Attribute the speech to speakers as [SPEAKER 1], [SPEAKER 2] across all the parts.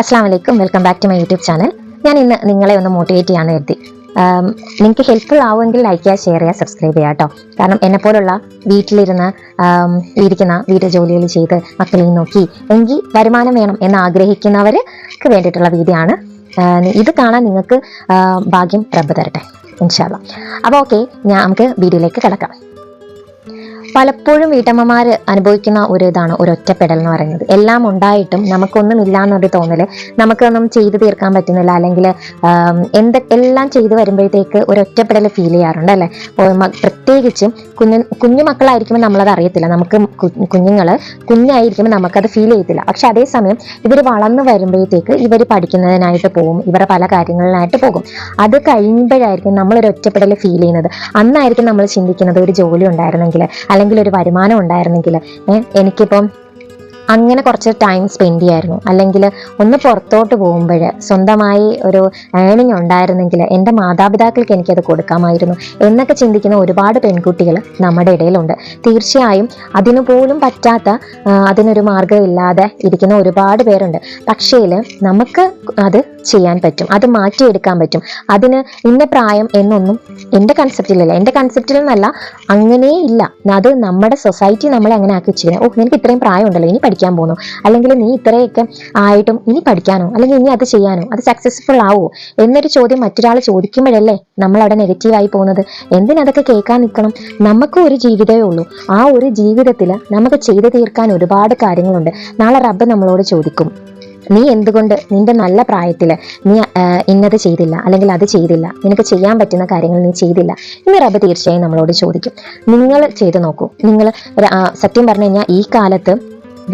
[SPEAKER 1] അസ്സാം വലൈക്കും welcome back to my YouTube channel ഞാൻ ഇന്ന് നിങ്ങളെ ഒന്ന് മോട്ടിവേറ്റ് ചെയ്യാൻ കരുതി. നിങ്ങൾക്ക് ഹെൽപ്ഫുൾ ആവുമെങ്കിൽ ലൈക്ക് ചെയ്യുക ഷെയർ ചെയ്യുക സബ്സ്ക്രൈബ് ചെയ്യുക കേട്ടോ കാരണം എന്നെ പോലുള്ള വീട്ടിലിരുന്ന് ഇരിക്കുന്ന വീട്ടു ജോലികൾ ചെയ്ത് മക്കളെയും നോക്കി എങ്കിൽ വരുമാനം വേണം എന്ന് ആഗ്രഹിക്കുന്നവർക്ക് വേണ്ടിയിട്ടുള്ള വീഡിയോ ആണ് ഇത് കാണാൻ നിങ്ങൾക്ക് ഭാഗ്യം റബ്ബ് തരട്ടെ. ഇൻഷാല്ല അപ്പോൾ ഓക്കെ ഞാൻ നമുക്ക് വീഡിയോയിലേക്ക് കിടക്കാം. പലപ്പോഴും വീട്ടമ്മമാർ അനുഭവിക്കുന്ന ഒരു ഇതാണ് ഒരു ഒറ്റപ്പെടൽ എന്ന് പറയുന്നത്. എല്ലാം ഉണ്ടായിട്ടും നമുക്കൊന്നും ഇല്ല എന്നൊരു തോന്നൽ നമുക്കൊന്നും ചെയ്തു തീർക്കാൻ പറ്റുന്നില്ല. അല്ലെങ്കിൽ എന്ത് എല്ലാം ചെയ്തു വരുമ്പോഴത്തേക്ക് ഒരു ഒറ്റപ്പെടൽ ഫീൽ ചെയ്യാറുണ്ട് അല്ലേ? പ്രത്യേകിച്ചും കുഞ്ഞു കുഞ്ഞു മക്കളായിരിക്കുമ്പോൾ നമ്മളത് അറിയത്തില്ല. നമുക്ക് കുഞ്ഞുങ്ങൾ കുഞ്ഞായിരിക്കുമ്പോൾ നമുക്കത് ഫീൽ ചെയ്യത്തില്ല. പക്ഷെ അതേസമയം ഇവർ വളർന്നു വരുമ്പോഴത്തേക്ക് ഇവർ പഠിക്കുന്നതിനായിട്ട് പോകും ഇവരുടെ പല കാര്യങ്ങളിലായിട്ട് പോകും. അത് കഴിയുമ്പോഴായിരിക്കും നമ്മളൊരു ഒറ്റപ്പെടൽ ഫീൽ ചെയ്യുന്നത്. അന്നായിരിക്കും നമ്മൾ ചിന്തിക്കുന്നത് ഒരു ജോലി ഉണ്ടായിരുന്നെങ്കിൽ അല്ലെങ്കിൽ ഒരു വരുമാനം ഉണ്ടായിരുന്നെങ്കിൽ എനിക്കിപ്പം അങ്ങനെ കുറച്ച് ടൈം സ്പെൻഡ് ചെയ്യായിരുന്നു. അല്ലെങ്കിൽ ഒന്ന് പുറത്തോട്ട് പോകുമ്പോൾ സ്വന്തമായി ഒരു ഏണിങ് ഉണ്ടായിരുന്നെങ്കിൽ എന്റെ മാതാപിതാക്കൾക്ക് എനിക്കത് കൊടുക്കാമായിരുന്നു എന്നൊക്കെ ചിന്തിക്കുന്ന ഒരുപാട് പെൺകുട്ടികൾ നമ്മുടെ ഇടയിലുണ്ട്. തീർച്ചയായും അതിനു പോലും പറ്റാത്ത അതിനൊരു മാർഗം ഇല്ലാതെ ഇരിക്കുന്ന ഒരുപാട് പേരുണ്ട്. പക്ഷേ നമുക്ക് അത് ചെയ്യാൻ പറ്റും. അത് മാറ്റിയെടുക്കാൻ പറ്റും. അതിന് ഇന്ന പ്രായം എന്നൊന്നും എന്റെ കൺസെപ്റ്റിലല്ല എന്റെ കൺസെപ്റ്റിൽ നിന്നല്ല അങ്ങനെ ഇല്ല അത് നമ്മുടെ സൊസൈറ്റി നമ്മളെ അങ്ങനെ ആക്കി വെച്ചിരിക്കുന്നത് ഓ എനിക്ക് ഇത്രയും പ്രായം ഉണ്ടല്ലോ ഇനി പഠിക്കാൻ പോകുന്നു അല്ലെങ്കിൽ നീ ഇത്രയൊക്കെ ആയിട്ടും ഇനി പഠിക്കാനോ അല്ലെങ്കിൽ ഇനി അത് ചെയ്യാനോ അത് സക്സസ്ഫുൾ ആവുമോ എന്നൊരു ചോദ്യം മറ്റൊരാൾ ചോദിക്കുമ്പോഴല്ലേ നമ്മൾ അവിടെ നെഗറ്റീവായി പോകുന്നത്. എന്തിനതൊക്കെ കേൾക്കാൻ നിൽക്കണം? നമുക്ക് ഒരു ജീവിതമേ ഉള്ളൂ. ആ ഒരു ജീവിതത്തിൽ നമുക്ക് ചെയ്തു തീർക്കാൻ ഒരുപാട് കാര്യങ്ങളുണ്ട്. നാളെ റബ്ബ് നമ്മളോട് ചോദിക്കും. നീ എന്തുകൊണ്ട് നിന്റെ നല്ല പ്രായത്തിൽ നീ ഇന്നത് ചെയ്തില്ല അല്ലെങ്കിൽ അത് ചെയ്തില്ല നിനക്ക് ചെയ്യാൻ പറ്റുന്ന കാര്യങ്ങൾ നീ ചെയ്തില്ല ഇന്ന് റബ്ബ് തീർച്ചയായും നമ്മളോട് ചോദിക്കും. നിങ്ങൾ ചെയ്തു നോക്കൂ. നിങ്ങൾ സത്യം പറഞ്ഞു കഴിഞ്ഞാൽ ഈ കാലത്ത്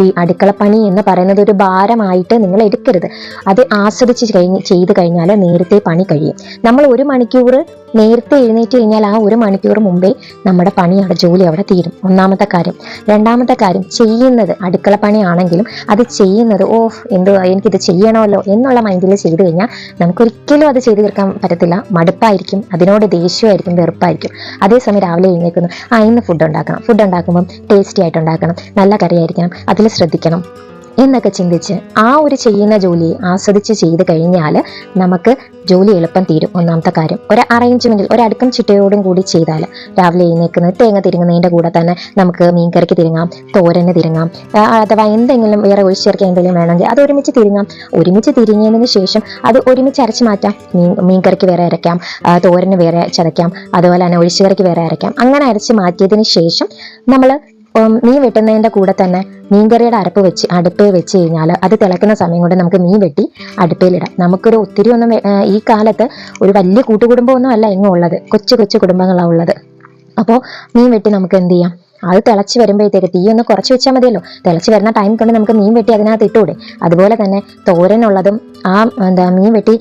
[SPEAKER 1] ഈ അടുക്കളപ്പണി എന്ന് പറയുന്നത് ഒരു ഭാരമായിട്ട് നിങ്ങൾ എടുക്കരുത്. അത് ആസ്വദിച്ച് കഴിഞ്ഞ് ചെയ്ത് കഴിഞ്ഞാൽ നേരത്തെ പണി കഴിയും. നമ്മൾ ഒരു മണിക്കൂർ നേരത്തെ എഴുന്നേറ്റ് കഴിഞ്ഞാൽ ആ ഒരു മണിക്കൂർ മുമ്പേ നമ്മുടെ പണി അവിടെ ജോലി അവിടെ തീരും. ഒന്നാമത്തെ കാര്യം. രണ്ടാമത്തെ കാര്യം ചെയ്യുന്നത് അടുക്കള പണിയാണെങ്കിലും അത് ചെയ്യുന്നത് ഓ എന്തോ എനിക്കിത് ചെയ്യണമല്ലോ എന്നുള്ള മൈൻഡിൽ ചെയ്തു കഴിഞ്ഞാൽ നമുക്കൊരിക്കലും അത് ചെയ്തു തീർക്കാൻ പറ്റത്തില്ല. മടുപ്പായിരിക്കും അതിനോട് ദേഷ്യമായിരിക്കും വെറുപ്പായിരിക്കും. അതേസമയം രാവിലെ എഴുന്നേൽക്കുന്നു. ആ ഇന്ന് ഫുഡ് ഉണ്ടാക്കണം. ഫുഡ് ഉണ്ടാക്കുമ്പം ടേസ്റ്റി ആയിട്ട് ഉണ്ടാക്കണം. നല്ല കറിയായിരിക്കണം. അതിൽ ശ്രദ്ധിക്കണം എന്നൊക്കെ ചിന്തിച്ച് ആ ഒരു ചെയ്യുന്ന ജോലി ആസ്വദിച്ച് ചെയ്ത് കഴിഞ്ഞാൽ നമുക്ക് ജോലി എളുപ്പം തീരും ഒന്നാമത്തെ കാര്യം. ഒരു അറേഞ്ച്മെന്റിൽ ഒരടുക്കം ചിട്ടയോടും കൂടി ചെയ്താൽ രാവിലെ എഴുന്നേൽക്കുന്നത് തേങ്ങ തിരുങ്ങുന്നതിന്റെ കൂടെ തന്നെ നമുക്ക് മീൻകറിക്ക് തിരുങ്ങാം തോരന് തിരുങ്ങാം അഥവാ എന്തെങ്കിലും വേറെ ഒഴിച്ചു ചേർക്കാൻ എന്തെങ്കിലും വേണമെങ്കിൽ അത് ഒരുമിച്ച് തിരുങ്ങാം. ഒരുമിച്ച് തിരിഞ്ഞതിന് ശേഷം അത് ഒരുമിച്ച് അരച്ച് മാറ്റാം. മീൻ മീൻകറിക്ക് വേറെ അരയ്ക്കാം തോരന് വേറെ ചതയ്ക്കാം അതുപോലെ തന്നെ ഒഴിച്ചുകറിക്ക് വേറെ അരയ്ക്കാം. അങ്ങനെ അരച്ച് മാറ്റിയതിന് ശേഷം നമ്മൾ മീൻ വെട്ടുന്നതിന്റെ കൂടെ തന്നെ മീൻകറിയുടെ അരപ്പ് വെച്ച് അടുപ്പേ വെച്ച് കഴിഞ്ഞാൽ അത് തിളക്കുന്ന സമയം കൊണ്ട് നമുക്ക് മീൻ വെട്ടി അടുപ്പയിലിടാം നമുക്കൊരു ഒത്തിരി ഒന്നും ഈ കാലത്ത് ഒരു വലിയ കൂട്ടുകുടുംബമൊന്നും അല്ല എങ്ങും ഉള്ളത് കൊച്ചു കൊച്ചു കുടുംബങ്ങളാണ് ഉള്ളത്. അപ്പോൾ മീൻ വെട്ടി നമുക്ക് എന്ത് ചെയ്യാം? അത് തിളച്ച് വരുമ്പോഴത്തേക്ക് തീ ഒന്ന് കുറച്ച് വെച്ചാൽ മതിയല്ലോ. തിളച്ച് വരുന്ന ടൈം കൊണ്ട് നമുക്ക് മീൻ വെട്ടി അതിനകത്ത് ഇട്ടുകൂടെ അതുപോലെ തന്നെ തോരനുള്ളതും ആ എന്താ മീൻ വെട്ടി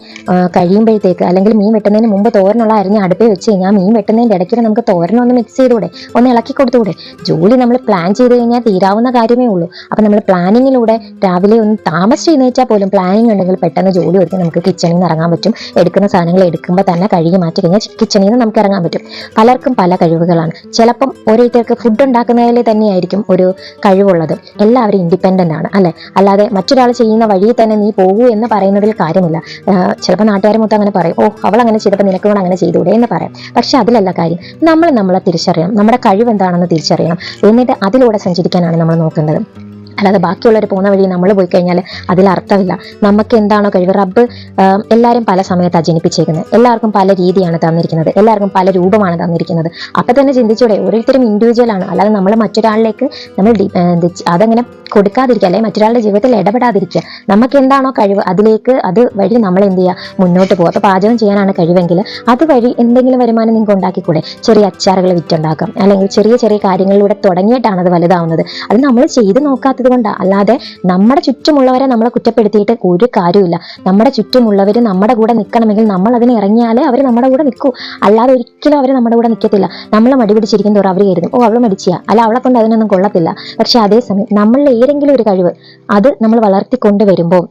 [SPEAKER 1] കഴിയുമ്പോഴത്തേക്ക് അല്ലെങ്കിൽ മീൻ വെട്ടുന്നതിന് മുമ്പ് തോരനുള്ള അരിഞ്ഞ് അടുപ്പേ വെച്ച് കഴിഞ്ഞാൽ മീൻ വെട്ടുന്നതിന്റെ ഇടയ്ക്ക് നമുക്ക് തോരനൊന്ന് മിക്സ് ചെയ്തുകൂടെ ഒന്ന് ഇളക്കി കൊടുത്തുകൂടെ ജോലി നമ്മൾ പ്ലാൻ ചെയ്ത് കഴിഞ്ഞാൽ തീരാവുന്ന കാര്യമേ ഉള്ളൂ. അപ്പം നമ്മൾ പ്ലാനിങ്ങിലൂടെ രാവിലെ ഒന്ന് താമസിച്ച് എഴുന്നേറ്റാൽ പോലും പ്ലാനിങ് ഉണ്ടെങ്കിൽ പെട്ടെന്ന് ജോലി ഒരുക്കി നമുക്ക് കിച്ചണിൽ നിന്ന് ഇറങ്ങാൻ പറ്റും. എടുക്കുന്ന സാധനങ്ങൾ എടുക്കുമ്പോൾ തന്നെ കഴുകി മാറ്റി കഴിഞ്ഞാൽ കിച്ചണിൽ നിന്ന് നമുക്ക് ഇറങ്ങാൻ പറ്റും. പലർക്കും പല കഴിവുകളാണ്. ചിലപ്പം ഓരോരുത്തർക്ക് ഫുഡ് ഉണ്ടാക്കുന്നതിൽ തന്നെയായിരിക്കും ഒരു കഴിവുള്ളത്. എല്ലാവരും ഇൻഡിപെൻഡന്റ് ആണ് അല്ലേ? അല്ലാതെ മറ്റൊരാൾ ചെയ്യുന്ന വഴിയിൽ തന്നെ നീ പോകൂ എന്ന് പറയുന്നതിൽ കാര്യമില്ല. ചിലപ്പോൾ നാട്ടുകാർ മൊത്തം അങ്ങനെ പറയും ഓ അവൾ അങ്ങനെ ചെയ്തപ്പോൾ നിനക്ക് കൂടെ അങ്ങനെ ചെയ്തുകൂടെ? എന്ന് പറയാം. പക്ഷേ അതിലല്ല കാര്യം നമ്മൾ നമ്മളെ തിരിച്ചറിയണം. നമ്മുടെ കഴിവ് എന്താണെന്ന് തിരിച്ചറിയണം. എന്നിട്ട് അതിലൂടെ സഞ്ചരിക്കാനാണ് നമ്മൾ നോക്കേണ്ടത്. അല്ലാതെ ബാക്കിയുള്ളവർ പോകുന്ന വഴി നമ്മൾ പോയി കഴിഞ്ഞാൽ അതിൽ അർത്ഥമില്ല. നമുക്ക് എന്താണോ കഴിവ്. റബ്ബ് എല്ലാവരും പല സമയത്താണ് ജനിപ്പിച്ചേക്കുന്നത്. എല്ലാവർക്കും പല രീതിയാണ് തന്നിരിക്കുന്നത്. എല്ലാവർക്കും പല രൂപമാണ് തന്നിരിക്കുന്നത്. അപ്പം തന്നെ ചിന്തിച്ചൂടെ ഓരോരുത്തരും ഇൻഡിവിജ്വൽ ആണ്. അല്ലാതെ നമ്മൾ മറ്റൊരാളിലേക്ക് നമ്മൾ അതങ്ങനെ കൊടുക്കാതിരിക്കുക അല്ലെങ്കിൽ മറ്റൊരാളുടെ ജീവിതത്തിൽ ഇടപെടാതിരിക്കുക. നമുക്ക് എന്താണോ കഴിവ് അതിലേക്ക് അത് വഴി നമ്മൾ എന്ത് ചെയ്യുക? മുന്നോട്ട് പോകുക. അപ്പോൾ പാചകം ചെയ്യാനാണ് കഴിവെങ്കിൽ അതുവഴി എന്തെങ്കിലും വരുമാനം നിങ്ങൾക്ക് ഉണ്ടാക്കിക്കൂടെ? ചെറിയ അച്ചാറുകൾ വിറ്റുണ്ടാക്കാം. അല്ലെങ്കിൽ ചെറിയ ചെറിയ കാര്യങ്ങളിലൂടെ തുടങ്ങിയിട്ടാണ് അത് വലുതാവുന്നത്. അത് നമ്മൾ ചെയ്ത് നോക്കാത്തത് കൊണ്ടാണ് അല്ലാതെ നമ്മുടെ ചുറ്റുമുള്ളവരെ നമ്മളെ കുറ്റപ്പെടുത്തിയിട്ട് ഒരു കാര്യമില്ല നമ്മുടെ ചുറ്റുമുള്ളവർ നമ്മുടെ കൂടെ നിൽക്കണമെങ്കിൽ നമ്മൾ അതിന് ഇറങ്ങിയാലേ അവർ നമ്മുടെ കൂടെ നിൽക്കൂ അല്ലാതെ ഒരിക്കലും അവർ നമ്മുടെ കൂടെ നിൽക്കത്തില്ല നമ്മൾ മടി പിടിച്ചിരിക്കും തോറും അവർ കരുതും ഓ അവൾ മടിച്ചിയാ. അല്ല അവളെ കൊണ്ട് അതിനൊന്നും കൊള്ളത്തില്ല. പക്ഷെ അതേസമയം നമ്മളിൽ ഏതെങ്കിലും ഒരു കഴിവ് അത് നമ്മൾ വളർത്തിക്കൊണ്ട് വരുമ്പോൾ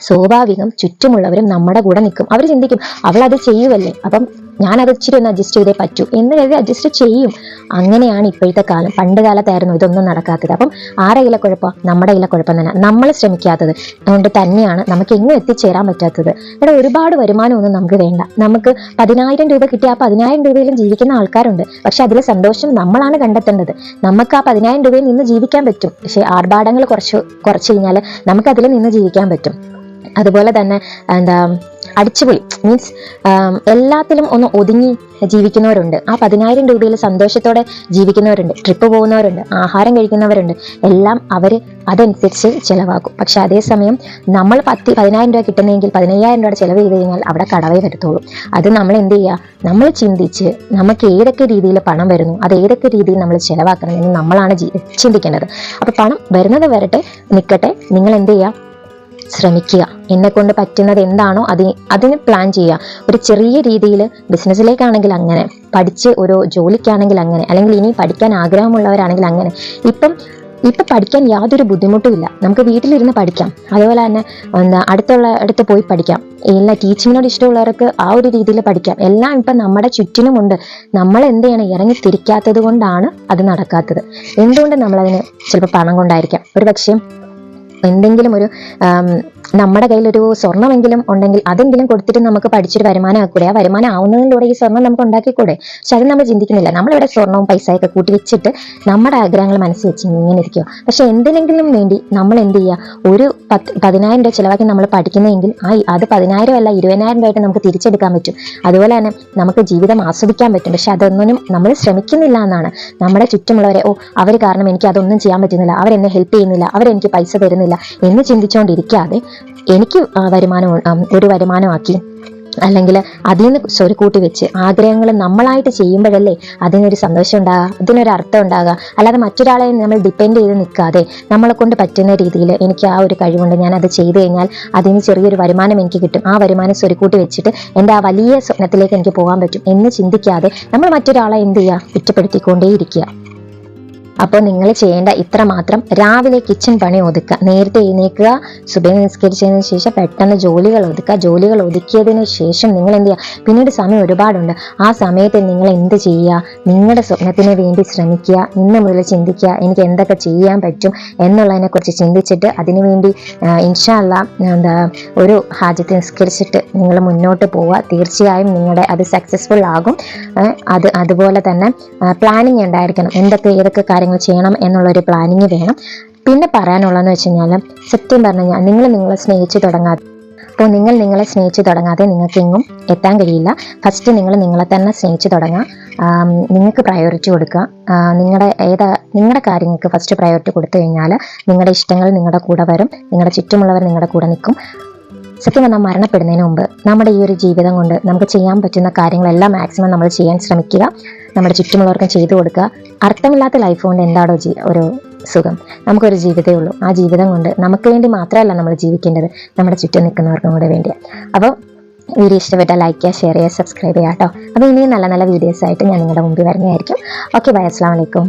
[SPEAKER 1] സ്വാഭാവികം ചുറ്റുമുള്ളവരും നമ്മുടെ കൂടെ നിൽക്കും. അവർ ചിന്തിക്കും അവൾ അത് ചെയ്യുമല്ലേ അപ്പം ഞാനത് ഇച്ചിരി ഒന്ന് അഡ്ജസ്റ്റ് ചെയ്തേ പറ്റൂ. എന്ന് കരുതി അഡ്ജസ്റ്റ് ചെയ്യും. അങ്ങനെയാണ് ഇപ്പോഴത്തെ കാലം. പണ്ട് കാലത്തായിരുന്നു ഇതൊന്നും നടക്കാത്തത്. അപ്പം ആരെ ഇല കുഴപ്പം നമ്മുടെ ഇല കുഴപ്പം തന്നെ. നമ്മൾ ശ്രമിക്കാത്തത്. അതുകൊണ്ട് തന്നെയാണ് നമുക്ക് എങ്ങും എത്തിച്ചേരാൻ പറ്റാത്തത്. ഇവിടെ ഒരുപാട് വരുമാനമൊന്നും നമുക്ക് വേണ്ട. നമുക്ക് പതിനായിരം രൂപ കിട്ടിയ ആ പതിനായിരം രൂപയിലും ജീവിക്കുന്ന ആൾക്കാരുണ്ട്. പക്ഷെ അതിലെ സന്തോഷം നമ്മളാണ് കണ്ടെത്തേണ്ടത്. നമുക്ക് ആ പതിനായിരം രൂപയിൽ നിന്ന് ജീവിക്കാൻ പറ്റും. പക്ഷേ ആർഭാടങ്ങൾ കുറച്ച് കുറച്ച് കഴിഞ്ഞാൽ നമുക്കതിൽ നിന്ന് ജീവിക്കാൻ പറ്റും. അതുപോലെ തന്നെ എന്താ അടിച്ചുപൊളി. മീൻസ് എല്ലാത്തിലും ഒന്ന് ഒതുങ്ങി ജീവിക്കുന്നവരുണ്ട്. ആ പതിനായിരം രൂപയിൽ സന്തോഷത്തോടെ ജീവിക്കുന്നവരുണ്ട്. ട്രിപ്പ് പോകുന്നവരുണ്ട്. ആഹാരം കഴിക്കുന്നവരുണ്ട്. എല്ലാം അവർ അതനുസരിച്ച് ചിലവാക്കും. പക്ഷെ അതേസമയം നമ്മൾ പത്ത് പതിനായിരം രൂപ കിട്ടുന്നെങ്കിൽ പതിനയ്യായിരം രൂപ ചിലവ് ചെയ്ത് കഴിഞ്ഞാൽ അവിടെ കടവേ വരത്തുള്ളൂ. അത് നമ്മൾ എന്ത് ചെയ്യുക നമ്മൾ ചിന്തിച്ച് നമുക്ക് ഏതൊക്കെ രീതിയിൽ പണം വരുന്നു? അത് ഏതൊക്കെ രീതിയിൽ നമ്മൾ ചിലവാക്കണം എന്ന് നമ്മളാണ് ചിന്തിക്കേണ്ടത്. അപ്പോൾ പണം വരുന്നത് വരട്ടെ നിൽക്കട്ടെ. നിങ്ങൾ എന്ത് ചെയ്യുക ശ്രമിക്കുക. എന്നെ കൊണ്ട് പറ്റുന്നത് എന്താണോ അതിന് അതിന് പ്ലാൻ ചെയ്യുക. ഒരു ചെറിയ രീതിയിൽ ബിസിനസ്സിലേക്കാണെങ്കിൽ അങ്ങനെ പഠിച്ച് ഒരു ജോലിക്കാണെങ്കിൽ അങ്ങനെ അല്ലെങ്കിൽ ഇനി പഠിക്കാൻ ആഗ്രഹമുള്ളവരാണെങ്കിൽ അങ്ങനെ. ഇപ്പം ഇപ്പം പഠിക്കാൻ യാതൊരു ബുദ്ധിമുട്ടും ഇല്ല. നമുക്ക് വീട്ടിലിരുന്ന് പഠിക്കാം. അതുപോലെ തന്നെ എന്താ അടുത്തുള്ള അടുത്ത് പോയി പഠിക്കാം. എല്ലാ ടീച്ചിങ്ങിനോട് ഇഷ്ടമുള്ളവർക്ക് ആ ഒരു രീതിയിൽ പഠിക്കാം. എല്ലാം ഇപ്പം നമ്മുടെ ചുറ്റിനുമുണ്ട് നമ്മൾ എന്ത് ചെയ്യണം? ഇറങ്ങി തിരിക്കാത്തത് കൊണ്ടാണ് അത് നടക്കാത്തത്. എന്തുകൊണ്ട് നമ്മളതിന് ചിലപ്പോൾ പണം കൊണ്ടായിരിക്കാം? ഒരു പക്ഷേ എന്തെങ്കിലും ഒരു നമ്മുടെ കയ്യിലൊരു സ്വർണമെങ്കിലും ഉണ്ടെങ്കിൽ അതെങ്കിലും കൊടുത്തിട്ട് നമുക്ക് പഠിച്ചൊരു വരുമാനം ആക്കൂടെ ആ വരുമാനം ആവുന്നതിലൂടെ ഈ സ്വർണം നമുക്ക് ഉണ്ടാക്കിക്കൂടെ? പക്ഷെ അത് നമ്മൾ ചിന്തിക്കുന്നില്ല. നമ്മളിവിടെ സ്വർണവും പൈസയൊക്കെ കൂട്ടി വെച്ചിട്ട് നമ്മുടെ ആഗ്രഹങ്ങൾ മനസ്സിൽ വെച്ച് ഇങ്ങനെ ഇരിക്കുക പക്ഷെ എന്തിനെങ്കിലും വേണ്ടി നമ്മൾ എന്ത് ചെയ്യുക? ഒരു പത്ത് പതിനായിരം രൂപ ചിലവാക്കി നമ്മൾ പഠിക്കുന്നതെങ്കിൽ ആ അത് പതിനായിരം അല്ല ഇരുപതിനായിരം രൂപയായിട്ട് നമുക്ക് തിരിച്ചെടുക്കാൻ പറ്റും. അതുപോലെ തന്നെ നമുക്ക് ജീവിതം ആസ്വദിക്കാൻ പറ്റും. പക്ഷെ അതൊന്നും നമ്മൾ ശ്രമിക്കുന്നില്ല എന്നാണ്. നമ്മുടെ ചുറ്റുമുള്ളവരെ ഓ അവർ കാരണം എനിക്ക് അതൊന്നും ചെയ്യാൻ പറ്റുന്നില്ല. അവരെന്നെ ഹെൽപ്പ് ചെയ്യുന്നില്ല. അവരെനിക്ക് പൈസ തരുന്നില്ല. എന്ന് ചിന്തിച്ചുകൊണ്ടിരിക്കാതെ എനിക്ക് വരുമാനം ഒരു വരുമാനമാക്കി. അല്ലെങ്കിൽ അതിൽ നിന്ന് സ്വരു കൂട്ടി വെച്ച് ആഗ്രഹങ്ങൾ നമ്മളായിട്ട് ചെയ്യുമ്പോഴല്ലേ അതിനൊരു സന്തോഷം ഉണ്ടാകുക അതിനൊരു അർത്ഥം ഉണ്ടാകുക അല്ലാതെ മറ്റൊരാളെ നമ്മൾ ഡിപ്പെൻഡ് ചെയ്ത് നിൽക്കാതെ നമ്മളെ കൊണ്ട് പറ്റുന്ന രീതിയിൽ എനിക്ക് ആ ഒരു കഴിവുണ്ട് ഞാൻ അത് ചെയ്തു കഴിഞ്ഞാൽ അതിന് ചെറിയൊരു വരുമാനം എനിക്ക് കിട്ടും. ആ വരുമാനം സ്വരു കൂട്ടി വെച്ചിട്ട് എന്റെ ആ വലിയ സ്വപ്നത്തിലേക്ക് എനിക്ക് പോകാൻ പറ്റും എന്ന് ചിന്തിക്കാതെ നമ്മൾ മറ്റൊരാളെ എന്ത് ചെയ്യുക? കുറ്റപ്പെടുത്തിക്കൊണ്ടേയിരിക്കുക. അപ്പോൾ നിങ്ങൾ ചെയ്യേണ്ട ഇത്ര മാത്രം രാവിലെ കിച്ചൺ പണി ഒതുക്കുക. നേരത്തെ എഴുന്നേക്കുക സുബൈ നിസ്കരിച്ചതിന് ശേഷം പെട്ടെന്ന് ജോലികൾ ഒതുക്കുക. ജോലികൾ ഒതുക്കിയതിന് ശേഷം നിങ്ങൾ എന്ത് ചെയ്യുക? പിന്നീട് സമയം ഒരുപാടുണ്ട്. ആ സമയത്ത് നിങ്ങൾ എന്ത് ചെയ്യുക? നിങ്ങളുടെ സ്വപ്നത്തിന് വേണ്ടി ശ്രമിക്കുക. ഇന്ന് മുതൽ ചിന്തിക്കുക. എനിക്ക് എന്തൊക്കെ ചെയ്യാൻ പറ്റും എന്നുള്ളതിനെക്കുറിച്ച് ചിന്തിച്ചിട്ട് അതിനുവേണ്ടി ഇൻഷാല്ല എന്താ ഒരു ഹാജത്ത് നിസ്കരിച്ചിട്ട് നിങ്ങൾ മുന്നോട്ട് പോവുക. തീർച്ചയായും നിങ്ങളുടെ അത് സക്സസ്ഫുൾ ആകും. അത് അതുപോലെ തന്നെ പ്ലാനിങ് ഉണ്ടായിരിക്കണം. എന്തൊക്കെ ഏതൊക്കെ കാര്യങ്ങൾ ചെയ്യണം എന്നുള്ളൊരു പ്ലാനിങ് വേണം. പിന്നെ പറയാനുള്ളതെന്ന് വെച്ച് കഴിഞ്ഞാൽ സത്യം പറഞ്ഞു നിങ്ങൾ നിങ്ങളെ സ്നേഹിച്ച് തുടങ്ങാതെ അപ്പോൾ നിങ്ങൾ നിങ്ങളെ സ്നേഹിച്ച് തുടങ്ങാതെ നിങ്ങൾക്ക് എങ്ങും എത്താൻ കഴിയില്ല. ഫസ്റ്റ് നിങ്ങൾ നിങ്ങളെ തന്നെ സ്നേഹിച്ച് തുടങ്ങുക നിങ്ങൾക്ക് പ്രയോറിറ്റി കൊടുക്കുക. നിങ്ങളുടെ ഏതാ നിങ്ങളുടെ കാര്യങ്ങൾക്ക് ഫസ്റ്റ് പ്രയോറിറ്റി കൊടുത്തു കഴിഞ്ഞാൽ നിങ്ങളുടെ ഇഷ്ടങ്ങൾ നിങ്ങളുടെ കൂടെ വരും. നിങ്ങളുടെ ചുറ്റുമുള്ളവർ നിങ്ങളുടെ കൂടെ നിൽക്കും. സത്യം പറഞ്ഞാൽ മരണപ്പെടുന്നതിന് മുമ്പ് നമ്മുടെ ഈ ഒരു ജീവിതം കൊണ്ട് നമുക്ക് ചെയ്യാൻ പറ്റുന്ന കാര്യങ്ങളെല്ലാം മാക്സിമം നമ്മൾ ചെയ്യാൻ ശ്രമിക്കുക. നമ്മുടെ ചുറ്റുമുള്ളവർക്കും ചെയ്തു കൊടുക്കുക. അർത്ഥമില്ലാത്ത ലൈഫ് കൊണ്ട് എന്താണോ ജീ ഒരു സുഖം. നമുക്കൊരു ജീവിതമേ ഉള്ളൂ. ആ ജീവിതം കൊണ്ട് നമുക്ക് വേണ്ടി മാത്രമല്ല നമ്മൾ ജീവിക്കേണ്ടത്. നമ്മുടെ ചുറ്റും നിൽക്കുന്നവർക്കും കൂടെ വേണ്ടിയാണ് അപ്പോൾ വീഡിയോ ഇഷ്ടപ്പെട്ടാൽ ലൈക്ക് ചെയ്യുക ഷെയർ ചെയ്യുക സബ്സ്ക്രൈബ് ചെയ്യുക കേട്ടോ അപ്പോൾ ഇനിയും നല്ല നല്ല വീഡിയോസ് ആയിട്ട് ഞാൻ നിങ്ങളുടെ മുമ്പിൽ വരുന്നതായിരിക്കും. ഓക്കെ ബൈ അസ്സാം വലൈക്കും